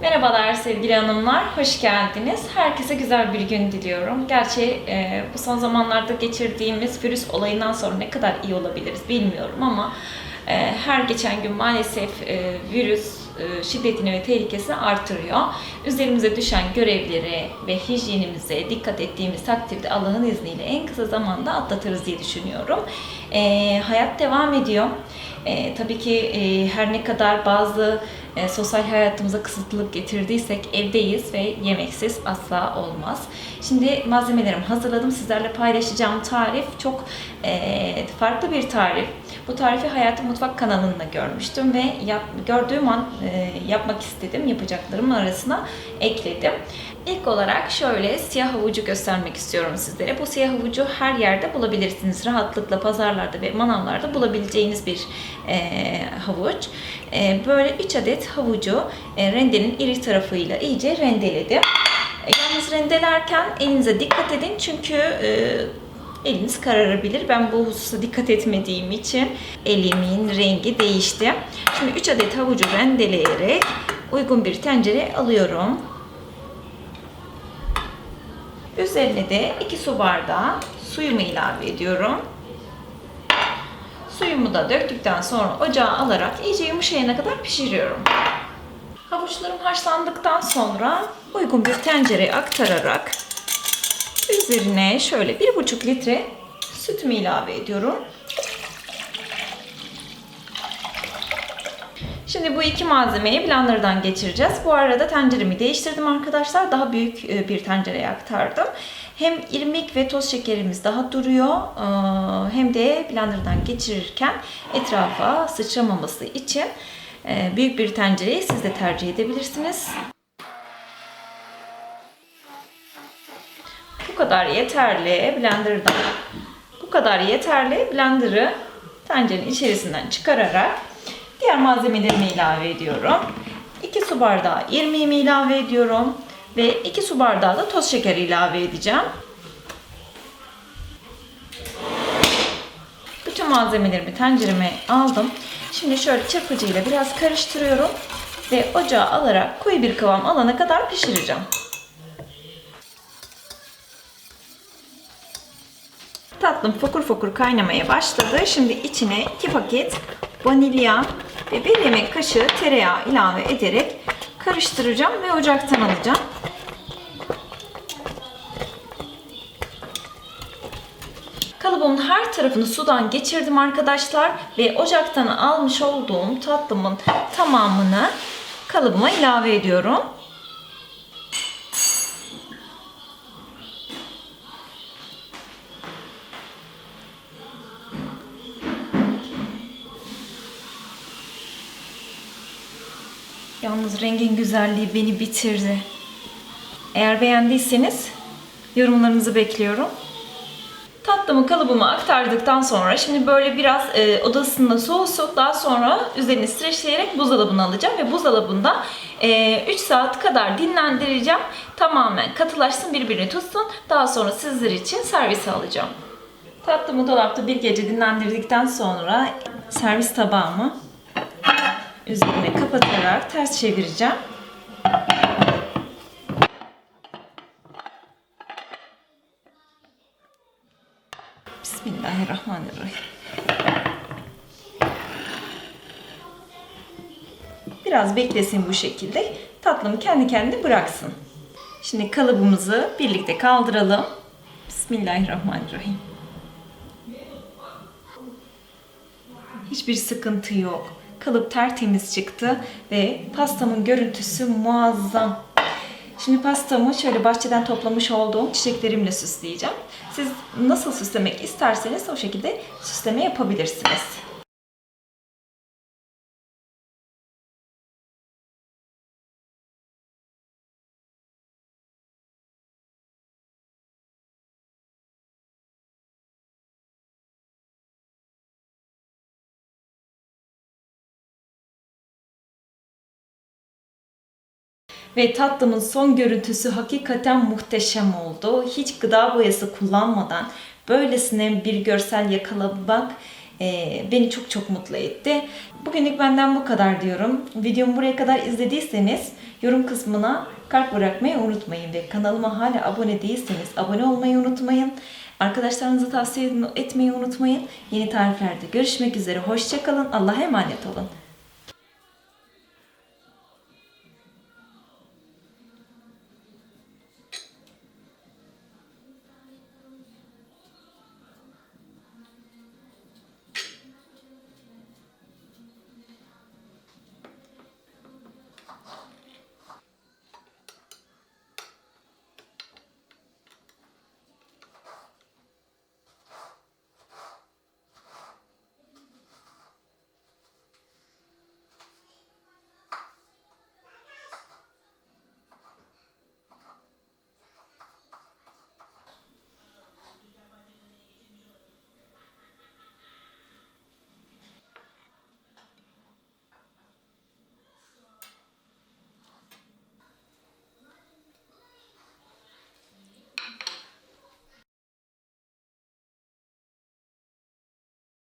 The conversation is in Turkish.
Merhabalar sevgili hanımlar, hoş geldiniz. Herkese güzel bir gün diliyorum. Gerçi e, bu son zamanlarda geçirdiğimiz virüs olayından sonra ne kadar iyi olabiliriz bilmiyorum ama e, her geçen gün maalesef e, virüs e, şiddetini ve tehlikesini artırıyor. Üzerimize düşen görevleri ve hijyenimize dikkat ettiğimiz takdirde Allah'ın izniyle en kısa zamanda atlatırız diye düşünüyorum. E, hayat devam ediyor. E, tabii ki e, her ne kadar bazı e, sosyal hayatımıza kısıtlılık getirdiysek evdeyiz ve yemeksiz asla olmaz. Şimdi malzemelerimi hazırladım. Sizlerle paylaşacağım tarif çok e, farklı bir tarif. Bu tarifi Hayatı Mutfak kanalında görmüştüm ve yap, gördüğüm an e, yapmak istedim. Yapacaklarımın arasına ekledim. İlk olarak şöyle siyah havucu göstermek istiyorum sizlere. Bu siyah havucu her yerde bulabilirsiniz. Rahatlıkla pazarlarda ve manavlarda bulabileceğiniz bir e, havuç. E, böyle 3 adet havucu e, rendenin iri tarafıyla iyice rendeledim. E, yalnız rendelerken elinize dikkat edin çünkü e, eliniz kararabilir. Ben bu hususa dikkat etmediğim için elimin rengi değişti. Şimdi 3 adet havucu rendeleyerek uygun bir tencere alıyorum. Üzerine de 2 su bardağı suyumu ilave ediyorum. Suyumu da döktükten sonra ocağa alarak iyice yumuşayana kadar pişiriyorum. Havuçlarım haşlandıktan sonra uygun bir tencereye aktararak üzerine şöyle 1,5 litre sütümü ilave ediyorum. Şimdi bu iki malzemeyi blenderdan geçireceğiz. Bu arada tenceremi değiştirdim arkadaşlar. Daha büyük e, bir tencereye aktardım. Hem irmik ve toz şekerimiz daha duruyor e, hem de blenderdan geçirirken etrafa sıçramaması için e, büyük bir tencereyi siz de tercih edebilirsiniz. Kadar yeterli blenderdan. Bu kadar yeterli blenderı tencerenin içerisinden çıkararak Diğer malzemelerimi ilave ediyorum. 2 su bardağı irmiğimi ilave ediyorum. Ve 2 su bardağı da toz şeker ilave edeceğim. Bütün malzemelerimi tencereme aldım. Şimdi şöyle çırpıcıyla biraz karıştırıyorum. Ve ocağa alarak koyu bir kıvam alana kadar pişireceğim. Tatlım fokur fokur kaynamaya başladı. Şimdi içine 2 paket vanilya ve 1 yemek kaşığı tereyağı ilave ederek karıştıracağım ve ocaktan alacağım. Kalıbımın her tarafını sudan geçirdim arkadaşlar ve ocaktan almış olduğum tatlımın tamamını kalıbıma ilave ediyorum. Yalnız rengin güzelliği beni bitirdi. Eğer beğendiyseniz yorumlarınızı bekliyorum. Tatlımı kalıbıma aktardıktan sonra şimdi böyle biraz e, odasında soğusun. Daha sonra üzerine streçleyerek buzdolabına alacağım ve buzdolabında e, 3 saat kadar dinlendireceğim. Tamamen katılaşsın birbirini tutsun. Daha sonra sizler için servise alacağım. Tatlımı dolapta bir gece dinlendirdikten sonra servis tabağımı üzerine kapatarak ters çevireceğim. Bismillahirrahmanirrahim. Biraz beklesin bu şekilde. Tatlım kendi kendine bıraksın. Şimdi kalıbımızı birlikte kaldıralım. Bismillahirrahmanirrahim. Hiçbir sıkıntı yok. Kalıp tertemiz çıktı ve pastamın görüntüsü muazzam. Şimdi pastamı şöyle bahçeden toplamış olduğum çiçeklerimle süsleyeceğim. Siz nasıl süslemek isterseniz o şekilde süsleme yapabilirsiniz. Ve tatlımın son görüntüsü hakikaten muhteşem oldu. Hiç gıda boyası kullanmadan böylesine bir görsel yakalamak e, beni çok çok mutlu etti. Bugünlük benden bu kadar diyorum. Videomu buraya kadar izlediyseniz yorum kısmına kalp bırakmayı unutmayın ve kanalıma hala abone değilseniz abone olmayı unutmayın. Arkadaşlarınıza tavsiye etmeyi unutmayın. Yeni tariflerde görüşmek üzere. Hoşçakalın. Allah'a emanet olun.